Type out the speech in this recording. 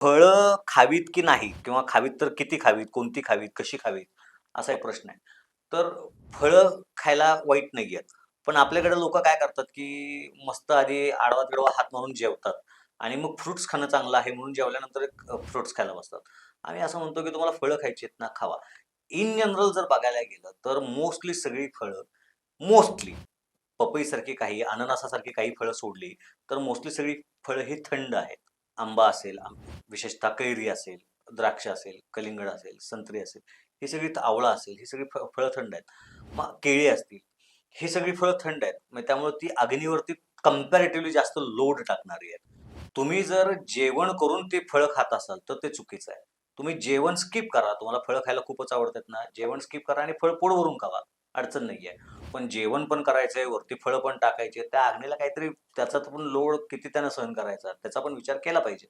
फळं खावीत की नाही? किंवा खावीत तर किती खावीत? कोणती खावीत? कशी खावीत? असा एक प्रश्न आहे. तर फळं खायला वाईट नाही आहेत. पण आपल्याकडे लोक काय करतात की मस्त आधी आडवा तिडवा हात मारून जेवतात. आणि मग फ्रुट्स खाणं चांगलं आहे म्हणून जेवल्यानंतर फ्रुट्स खायला बसतात. आम्ही असं म्हणतो की तुम्हाला फळं खायची आहेत ना खावा. इन जनरल जर बघायला गेलं तर मोस्टली सगळी फळं मोस्टली पपईसारखी काही अननसासारखी काही फळं सोडली तर मोस्टली सगळी फळं ही थंड आहेत. आंबा असेल विशेषतः कैरी असेल द्राक्ष असेल कलिंगड असेल संत्री असेल ही सगळी आवळा असेल ही सगळी फ- फळं थंड आहेत. मग केळी असतील ही सगळी फळं थंड आहेत. मग त्यामुळे ती अग्नीवरती कम्पॅरेटिव्हली जास्त लोड टाकणारी आहेत. तुम्ही जर जेवण करून ती फळं खात असाल तर ते चुकीचं आहे. तुम्ही जेवण स्किप करा. तुम्हाला फळं खायला खूपच आवडतात ना. जेवण स्किप करा आणि फळ पोडवरून खावा. अडचण नाही आहे पण जेवण पण करायचंय वरती फळं पण टाकायचे. त्या अग्नीला काहीतरी त्याचा पण लोड किती त्यानं सहन करायचा? त्याचा पण विचार केला पाहिजे.